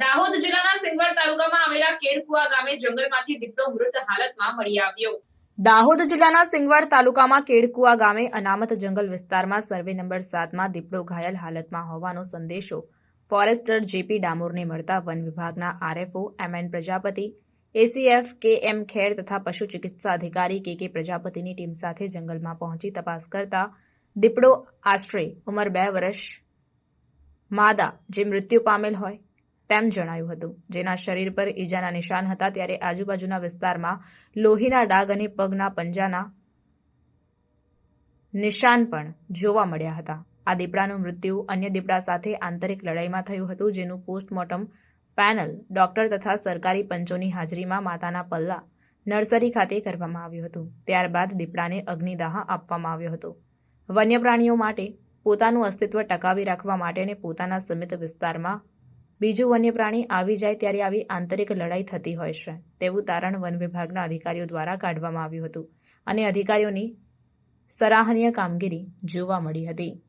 દાહોદ જિલ્લાના સિંગવડ તાલુકામાં આવેલા કેડકુવા ગામે જંગલમાંથી દીપડો મૃત હાલતમાં મળી આવ્યો. દાહોદ જિલ્લાના સિંગવડ તાલુકામાં કેડકુવા ગામે અનામત જંગલ વિસ્તારમાં સર્વે નંબર સાતમાં દીપડો ઘાયલ હાલતમાં હોવાનો સંદેશો ફોરેસ્ટર જેપી ડામોરને મળતા વન વિભાગના RFO, MN Prajapati, A C F K M ખેર તથા પશુ ચિકિત્સા અધિકારી કે કે પ્રજાપતિની ટીમ સાથે જંગલમાં પહોંચી તપાસ કરતા દીપડો આશરે ઉંમર બે વર્ષ, માદા જે મૃત્યુ પામેલ હોય તેમ જણાયું હતું. જેના શરીર પર ઈજાના નિશાન હતા ત્યારે આજુબાજુના વિસ્તારમાં લોહીના ડાગ અને પગના પંજાના નિશાન પણ જોવા મળ્યા હતા. આ દીપડાનું મૃત્યુ અન્ય દીપડા સાથે આંતરિક લડાઈમાં થયું હતું, જેનું પોસ્ટમોર્ટમ પેનલ ડોક્ટર તથા સરકારી પંચોની હાજરીમાં માતાના પલ્લા નર્સરી ખાતે કરવામાં આવ્યું હતું. ત્યારબાદ દીપડાને અગ્નિદાહ આપવામાં આવ્યો હતો. વન્ય પ્રાણીઓ માટે પોતાનું અસ્તિત્વ ટકાવી રાખવા માટે અને પોતાના સમિત વિસ્તારમાં બીજું વન્ય પ્રાણી આવી જાય ત્યારે આવી આંતરિક લડાઈ થતી હોય છે. તેવું તારણ વન વિભાગના અધિકારીઓ દ્વારા કાઢવામાં આવ્યું હતું અને અધિકારીઓની સરાહનીય કામગીરી જોવા મળી હતી.